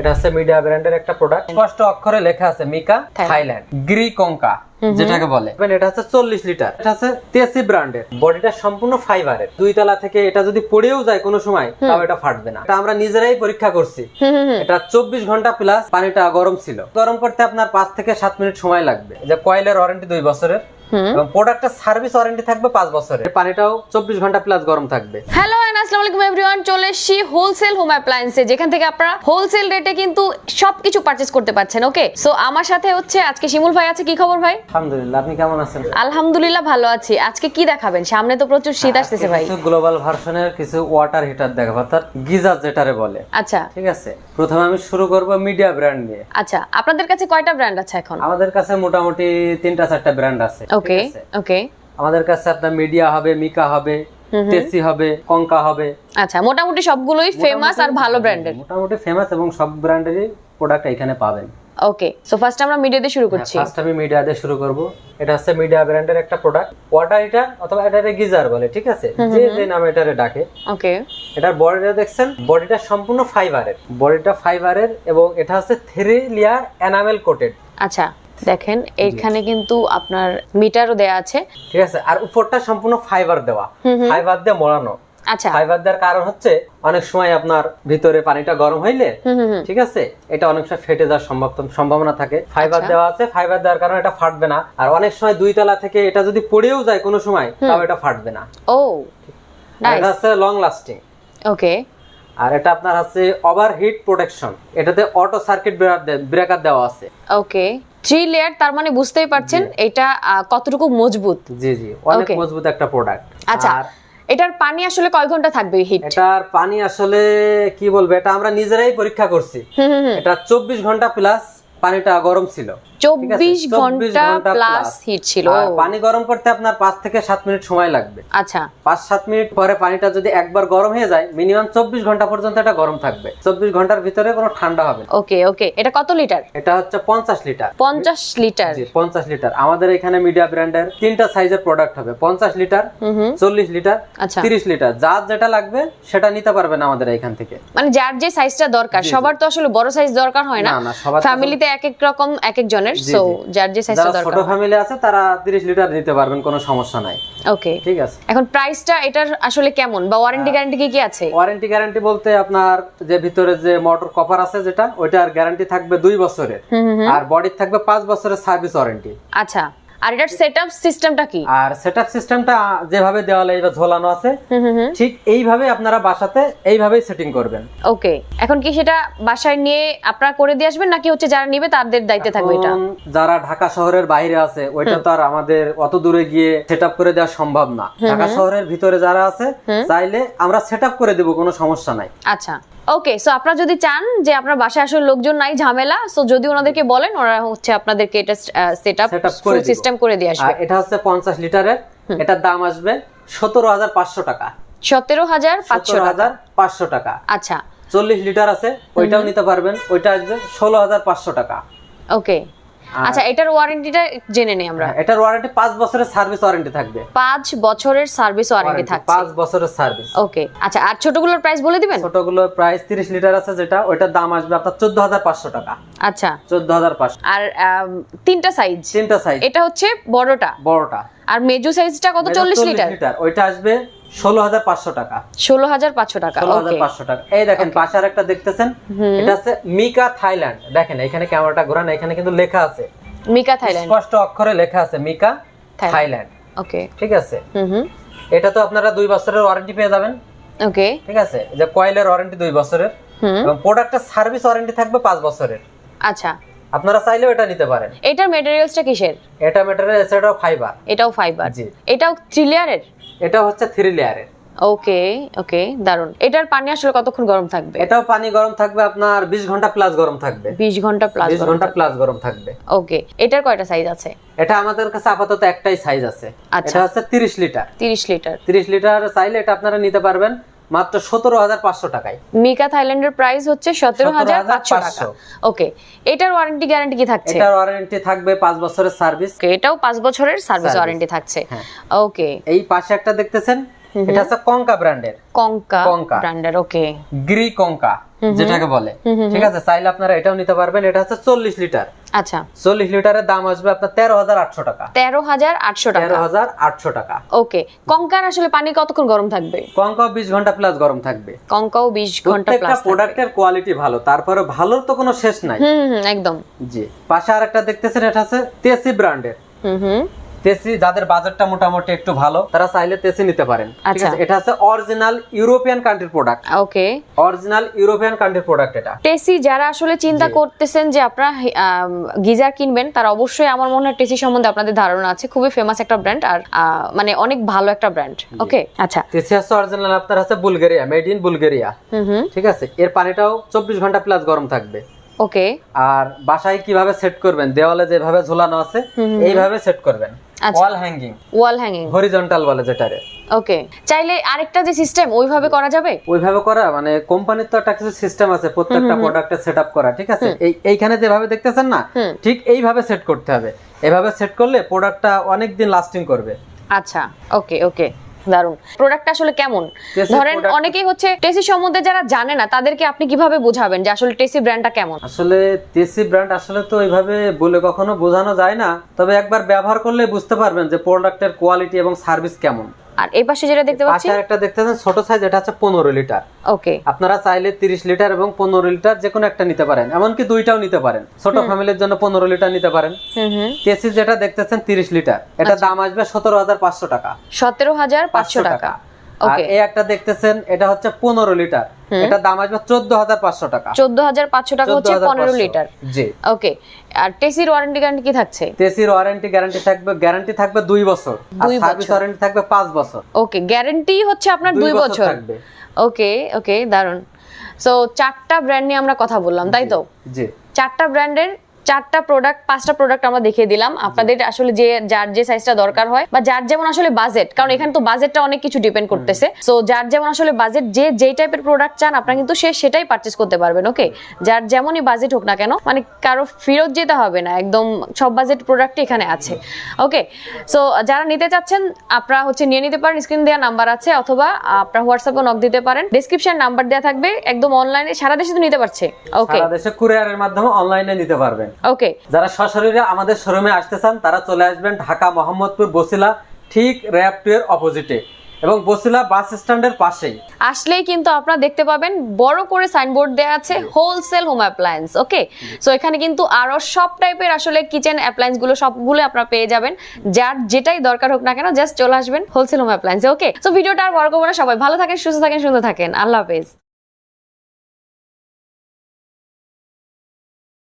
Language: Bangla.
এটা হচ্ছে মিডিয়া ব্র্যান্ডের একটা প্রোডাক্ট স্পষ্ট অক্ষরে লেখা আছে মিকা থাইল্যান্ড। গ্রি কঙ্কা যেটাকে বলে। এটা হচ্ছে চল্লিশ লিটার। এটা হচ্ছে তেসি ব্র্যান্ডের। বডিটা সম্পূর্ণ ফাইবারের দুই তলা থেকে এটা যদি পড়েও যায় কোনো সময় তাও এটা ফাটবে না। এটা আমরা নিজেরাই পরীক্ষা করছি। এটা চব্বিশ ঘণ্টা প্লাস পানিটা গরম ছিল। গরম করতে আপনার পাঁচ থেকে সাত মিনিট সময় লাগবে। যে কয়েলের ওয়ারেন্টি দুই বছরের। এবং প্রোডাক্টের সার্ভিস ওয়ারেন্টি থাকবে পাঁচ বছরের। পানিটাও চব্বিশ ঘণ্টা প্লাস গরম থাকবে। হ্যালো এন্ড আসসালামু আলাইকুম এভরিওয়ান চলে এসেছি হোলসেল হোম অ্যাপ্লায়েন্সে যেখান থেকে আপনারা হোলসেল রেটে কিন্তু সবকিছু পারচেজ করতে পারছেন ওকে সো আমার সাথে হচ্ছে আজকে শিমুল ভাই আছে কি খবর ভাই? আলহামদুলিল্লাহ আপনি কেমন আছেন? আলহামদুলিল্লাহ ভালো আছি। আজকে কি দেখাবেন? সামনে তো প্রচুর শীত আসতেছে ভাই। কিছু গ্লোবাল ভার্সনের কিছু ওয়াটার হিটার দেখাবো অর্থাৎ গিজার যেটারে বলে। আচ্ছা। ঠিক আছে? প্রথমে আমি শুরু করব মিডিয়া ব্র্যান্ড নিয়ে। আচ্ছা আপনাদের কাছে কয়টা ব্র্যান্ড আছে এখন? আমাদের কাছে মোটামুটি তিনটা চারটা ব্র্যান্ড আছে। ওকে ওকে আমাদের কাছে আপনার মিডিয়া হবে মিকা হবে টেসি হবে কঙ্কা হবে। আচ্ছা মোটামুটি সবগুলোই ফেমাস আর ভালো ব্র্যান্ডের মোটামুটি ফেমাস এবং সব ব্র্যান্ডেরই প্রোডাক্ট এখানে পাবেন। ওকে সো ফার্স্ট আমরা মিডিয়া দিয়ে শুরু করছি। ফার্স্ট আমি মিডিয়া দিয়ে শুরু করব। এটা হচ্ছে মিডিয়া ব্র্যান্ডের একটা প্রোডাক্ট ওয়াটার হিটার অথবা এটারে গিজার বলে ঠিক আছে? যে যে নামে এটারে ডাকে। ওকে এটার বডিটা দেখছেন? বডিটা সম্পূর্ণ ফাইবারের বডিটা ফাইবারের এবং এটা হচ্ছে থ্রি লেয়ার এনামেল কোটেড আচ্ছা। দেখেন এখানে কিন্তু আপনার মিটারও দেয়া আছে। ঠিক আছে আর উপরটা সম্পূর্ণ ফাইবার দেওয়া। ফাইবার দিয়ে মোড়ানো। আচ্ছা। ফাইবার দেওয়ার কারণ হচ্ছে অনেক সময় আপনার ভিতরে পানিটা গরম হইলে। ঠিক আছে এটা অনেক সময় ফেটে যাওয়ার সম্ভাবনা থাকে। ফাইবার আচ্ছা। দেওয়া আছে ফাইবার দেওয়ার কারণে এটা ফাটবে না। আর অনেক সময় দুই তলা থেকে এটা যদি পড়েও যায় কোনো সময় তাও এটা ফাটবে না। ও এটা হচ্ছে লং লাস্টিং ওকে। আর এটা আপনার আছে ওভার হিট প্রোটেকশন এটাতে অটো সার্কিট ব্রেকার দেওয়া আছে। ওকে। থ্রি লেয়ার তার মানে বুঝতেই পারছেন এটা কতটুকু মজবুত। জি জি। অনেক মজবুত একটা প্রোডাক্ট আচ্ছা এটার পানি আসলে কয় ঘণ্টা থাকবে হিট এটার পানি আসলে কি বলব এটা আমরা নিজেরাই পরীক্ষা করছি। এটা চব্বিশ ঘণ্টা প্লাস পানিটা গরম ছিল। চব্বিশ ঘণ্টা প্লাস হিট ছিল। পানি গরম করতে আপনার পাঁচ থেকে সাত মিনিট সময় লাগবে। আচ্ছা। পাঁচ সাত মিনিট পরে পানিটা যদি একবার গরম হয়ে যায় মিনিমাম চব্বিশ ঘণ্টা পর্যন্ত এটা গরম থাকবে। চব্বিশ ঘণ্টার ভিতরে কোনো ঠান্ডা হবে ওকে ওকে। এটা কত লিটার? এটা হচ্ছে পঞ্চাশ লিটার। পঞ্চাশ লিটার। পঞ্চাশ লিটার। আমাদের এখানে মিডিয়া ব্র্যান্ডের তিনটা সাইজের প্রোডাক্ট হবে। পঞ্চাশ লিটার চল্লিশ লিটার আচ্ছা। তিরিশ লিটার। যার যেটা লাগবে সেটা নিতে পারবেন আমাদের এখান থেকে। মানে যার যে সাইজটা দরকার সবার তো আসলে বড় সাইজ দরকার হয় না। ফ্যামিলিতে এক এক রকম এক এক জনের। সো যার যে সাইজটা দরকার ছোট ফ্যামিলি আছে তারা তিরিশ লিটার দিতে পারবেন কোনো সমস্যা নাই। ওকে ঠিক আছে। এখন প্রাইসটা এটার আসলে কেমন? বা ওয়ারেন্টি গ্যারান্টি কি কি আছে? ওয়ারেন্টি গ্যারান্টি বলতে আপনার যে ভিতরে যে মোটর কপার আছে যেটা ওইটার গ্যারান্টি থাকবে দুই বছরের। আর বডির থাকবে পাঁচ বছরের সার্ভিস ওয়ারেন্টি আচ্ছা। আর এটার সেটআপ সিস্টেমটা কি? আর সেটআপ সিস্টেমটা যেভাবে দেওয়ালে এইবার ঝোলানো আছে ঠিক এইভাবে আপনারা বাসাতে এইভাবেই সেটিং করবেন। ওকে এখন কি সেটা বাসায় নিয়ে আপনারা করে দিয়ে আসবেন নাকি হচ্ছে যারা নিবে তাদের দায়িত্বে থাকবে এটা? যারা ঢাকা শহরের বাইরে আছে ওইটা তো আর আমাদের অত দূরে গিয়ে সেট করে দেওয়া সম্ভব না। ঢাকা শহরের ভিতরে যারা আছে চাইলে আমরা সেট করে দেবো কোনো সমস্যা নাই। আচ্ছা। ওকে সো আপনারা যদি চান যে আপনার বাসায় আসলে লোকজন নাই ঝামেলা সো যদি ওনাদেরকে বলেন ওরা হচ্ছে আপনাদেরকে এটা সেটআপ ফুল সিস্টেম করে দিয়ে আসবে। এটা হচ্ছে পঞ্চাশ লিটারের এটার দাম আসবে সতেরো হাজার পাঁচশো টাকা। সতেরো হাজার পাঁচশো সতেরো টাকা হাজার পাঁচশো টাকা। আচ্ছা। চল্লিশ লিটার আছে ওইটাও নিতে পারবেন ওইটা আসবে ষোলো হাজার পাঁচশো টাকা। ওকে আচ্ছা এটার ওয়ারেন্টিটা জেনে নেই আমরা। হ্যাঁ, এটার ওয়ারেন্টি পাঁচ বছরের সার্ভিস ওয়ারেন্টি থাকবে। পাঁচ বছরের সার্ভিস ওয়ারেন্টি থাকছে। পাঁচ বছরের সার্ভিস ওকে আচ্ছা আর ছোটগুলোর প্রাইস বলে দিবেন? ছোটগুলোর প্রাইস তিরিশ লিটার আছে যেটা ওইটার দাম আসবে আপনার চোদ্দ হাজার পাঁচশো টাকা। আচ্ছা। চোদ্দ হাজার পাঁচশো। আর আম, তিনটা সাইজ তিনটা সাইজ এটা হচ্ছে বড়টা। বড়টা। আর মেজু সাইজটা কত? চল্লিশ লিটার লিটার ওইটা আসবে ষোলো হাজার পাঁচশো টাকা। ষোলো হাজার পাঁচশো টাকা ষোলো হাজার পাঁচশো টাকা। এই দেখেন পাশে আর একটা দেখতেছেন এটা হচ্ছে মিকা থাইল্যান্ড। দেখেন এখানে ক্যামেরাটা ঘোরান এখানে কিন্তু লেখা আছে। Mika Thailand. স্পষ্ট অক্ষরে লেখা আছে মিকা থাইল্যান্ড। ওকে। ঠিক আছে? এটা তো আপনারা দুই বছরের ওয়ারেন্টি পেয়ে যাবেন। ওকে। ঠিক আছে? যে কয়েলের ওয়ারেন্টি দুই বছরের। এবং প্রোডাক্টের সার্ভিস ওয়ারেন্টি থাকবে পাঁচ বছরের। আচ্ছা। আপনারা চাইলেও এটা নিতে পারেন। এটার মেটেরিয়ালসটা কিসের? এটা মেটেরিয়াল এছাড়াও ফাইবার এটাও ফাইবার জি। এটাও থ্রি লেয়ারের এটা হচ্ছে থ্রি লেয়ারের ওকে ওকে দারুণ এটার পানি আসলে কতক্ষণ গরম থাকবে? এটাও পানি গরম থাকবে আপনার বিশ ঘণ্টা প্লাস গরম থাকবে। বিশ ঘণ্টা প্লাস বিশ ঘণ্টা প্লাস গরম থাকবে। ওকে এটার কয়টা সাইজ আছে? এটা আমাদের কাছে আপাতত একটাই সাইজ আছে। আচ্ছা। এটা হচ্ছে তিরিশ লিটার তিরিশ লিটার তিরিশ লিটার সাইজ এটা আপনারা নিতে পারবেন। মাত্র সতেরো হাজার পাঁচশো টাকায়। মিকা থাইল্যান্ডের প্রাইস হচ্ছে সতেরো হাজার পাঁচশো টাকা। ওকে এটার ওয়ারেন্টি গ্যারান্টি কি থাকছে? এটার ওয়ারেন্টি থাকবে পাঁচ বছরের সার্ভিস এটাও পাঁচ বছরের সার্ভিস ওয়ারেন্টি থাকছে। হ্যাঁ। ওকে এই পাশে একটা দেখতেছেন? এটা আছে কঙ্কা ব্র্যান্ডের কঙ্কা কঙ্কা। ব্র্যান্ডের ওকে গ্রি কঙ্কা যেটাকে বলে। ঠিক আছে চাইলে আপনারা এটাও নিতে পারবেন। এটা হচ্ছে চল্লিশ লিটার। আচ্ছা। চল্লিশ লিটারের দাম আসবে আপনার তেরো হাজার আটশো টাকা। তেরো হাজার আটশো তেরো হাজার আটশো টাকা। ওকে। কঙ্কার আসলে পানি কতক্ষণ গরম থাকবে? কঙ্কাও বিশ ঘণ্টা প্লাস গরম থাকবে। কঙ্কাও বিশ ঘণ্টা প্লাস প্রোডাক্টের কোয়ালিটি ভালো তারপরে ভালোর তো কোনো শেষ নাই। হুম হুম, একদম। জি। পাশে আরেকটা দেখতেছেন এটা আছে তেসি ব্র্যান্ডের হুম হুম। তেসি যাদের বাজারটা মোটামুটি একটু ভালো তারা চাইলে তেসি নিতে পারেন। ঠিক আচ্ছা। আছে? এটা আছে অরিজিনাল ইউরোপিয়ান কান্ট্রির প্রোডাক্ট ওকে। অরিজিনাল ইউরোপিয়ান কান্ট্রির প্রোডাক্ট এটা। টেসি যারা আসলে চিন্তা করতেছেন যে আপনারা গিজার কিনবেন তারা অবশ্যই আমার মনে হয় টেসি সম্বন্ধে আপনাদের ধারণা আছে। খুবই ফেমাস একটা ব্র্যান্ড আর মানে অনেক ভালো একটা ব্র্যান্ড ওকে আচ্ছা। তেসি হচ্ছে অরিজিনাল আপনার আছে বুলগেরিয়া মেড ইন বুলগেরিয়া। ঠিক আছে? এর পানিটাও চব্বিশ ঘণ্টা প্লাস গরম থাকবে। ওকে। আর বাসায় কীভাবে সেট করবেন? দেওয়ালে যেভাবে ঝোলানো আছে এইভাবে সেট করবেন। Wall hanging wall hanging horizontal বলে যেটারে ওকে। চাইলে আরেকটা যে সিস্টেম ওইভাবে করা যাবে? ওইভাবে করা মানে কোম্পানির তো একটা কিছু সিস্টেম আছে প্রত্যেকটা প্রোডাক্টের সেটআপ করা ঠিক আছে? এই এইখানে যেভাবে দেখতেছেন না ঠিক এইভাবে সেট করতে হবে। এভাবে সেট করলে প্রোডাক্টটা অনেক দিন লাস্টিং করবে। আচ্ছা ওকে ওকে। দারুণ প্রোডাক্টটা আসলে কেমন? ধরেন অনেকেই হচ্ছে টেসি সম্বন্ধে যারা জানে না তাদেরকে আপনি কীভাবে বোঝাবেন যে আসলে টেসি ব্র্যান্ডটা কেমন? আসলে টেসি ব্র্যান্ড আসলে তো এইভাবে বলে কখনো বোঝানো যায় না তবে একবার ব্যবহার করলে বুঝতে পারবেন যে প্রোডাক্টের কোয়ালিটি এবং সার্ভিস কেমন। আর এই পাশে যেটা দেখতে পাচ্ছি? পাশে একটা দেখতেছেন ছোট সাইজ এটা হচ্ছে পনেরো লিটার। ওকে। আপনারা চাইলে তিরিশ লিটার এবং পনেরো লিটার যে কোনো একটা নিতে পারেন এমনকি দুইটাও নিতে পারেন। ছোট ফ্যামিলির জন্য পনেরো লিটার নিতে পারেন। হুম হুম। কেসি যেটা দেখতেছেন তিরিশ লিটার। এটা আচ্ছা। দাম আসবে সতেরো হাজার পাঁচশো টাকা। সতেরো হাজার পাঁচশো টাকা। আর ওকে। এই একটা দেখতেছেন এটা হচ্ছে পনেরো লিটার। এটা দাম আসবে চোদ্দ হাজার পাঁচশো টাকা। চোদ্দ হাজার পাঁচশো টাকা হচ্ছে 15 লিটার। জি। ওকে আর টেসির ওয়ারেন্টি গ্যারান্টি কি থাকছে? টেসির ওয়ারেন্টি গ্যারান্টি থাকবে গ্যারান্টি থাকবে 2 বছর। আর সার্ভিস ওয়ারেন্টি থাকবে 5 বছর। ওকে গ্যারান্টি হচ্ছে আপনার 2 বছর থাকবে। ওকে ওকে দারুণ সো চারটা ব্র্যান্ড নিয়ে আমরা কথা বললাম তাই তো? জি। চারটা ব্র্যান্ডের চারটা প্রোডাক্ট পাঁচটা প্রোডাক্ট আমরা দেখিয়ে দিলাম। আপনাদের আসলে যে যার যে সাইজটা দরকার হয় বা যার যেমন আসলে বাজেট কারণ এখানে তো বাজেটটা অনেক কিছু ডিপেন্ড করতেছে। সো যার যেমন আসলে বাজেট যে যেই টাইপের প্রোডাক্ট চান আপনারা কিন্তু সে সেটাই পারচেস করতে পারবেন ওকে যার যেমনই বাজেট হোক না কেন মানে কারও ফেরত যেতে হবে না একদম সব বাজেট প্রোডাক্ট এখানে আছে ওকে সো যারা নিতে চাচ্ছেন আপনারা হচ্ছে নিয়ে নিতে পারেন স্ক্রিন দেওয়া নাম্বার আছে অথবা আপনারা হোয়াটসঅ্যাপে নক দিতে পারেন। ডিসক্রিপশন নাম্বার দেওয়া থাকবে একদম অনলাইনে সারা দেশে তো নিতে পারছে ওকে সারা দেশে কুরিয়ারের মাধ্যমে অনলাইনে নিতে পারবেন। ওকে যারা সশরীরে আমাদের শোরুমে আসতে চান তারা চলে আসবেন ঢাকা মোহাম্মদপুর বসিলা ঠিক র্যাপ টু এর অপোজিটে এবং বসিলা বাস স্ট্যান্ডের পাশেই। আসলেই কিন্তু আপনারা দেখতে পাবেন বড় করে সাইনবোর্ড দেওয়া আছে wholesale home appliance okay so এখানে কিন্তু আরও সব টাইপের আসলে কিচেন অ্যাপ্লায়েন্সগুলো সবগুলো আপনারা পেয়ে যাবেন। যার যেটাই দরকার হোক না কেন জাস্ট চলে আসবেন wholesale home appliance okay so ভিডিওটা আর বড় করব না সবাই ভালো থাকেন সুস্থ থাকেন সুন্দর থাকেন। আল্লাহ হাফেজ।